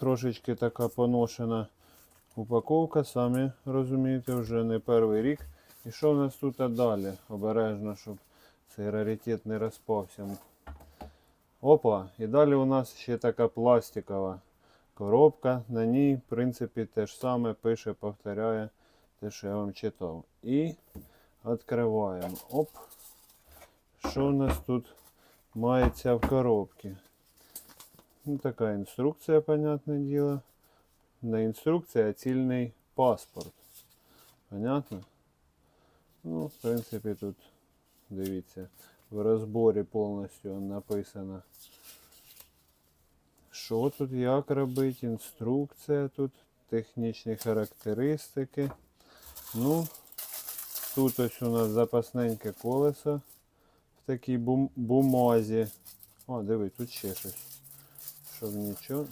трошечки така поношена упаковка, самі розумієте, вже не перший рік. І що в нас тут далі? Обережно, щоб цей раритет не розпався. Опа, і далі у нас ще така пластикова коробка. На ній, в принципі, те ж саме пише, повторяє те, що я вам читав. І відкриваємо. Оп. Що у нас тут мається в коробці? Ну, така інструкція, понятне діло. Не інструкція, а паспорт. Понятно? Ну, в принципі, тут дивіться, в розборі повністю написано. Що тут, як робити, інструкція тут, технічні характеристики. Ну, тут ось у нас запасненьке колесо в такій бум- бумазі. О, диви, тут ще щось. Щоб нічого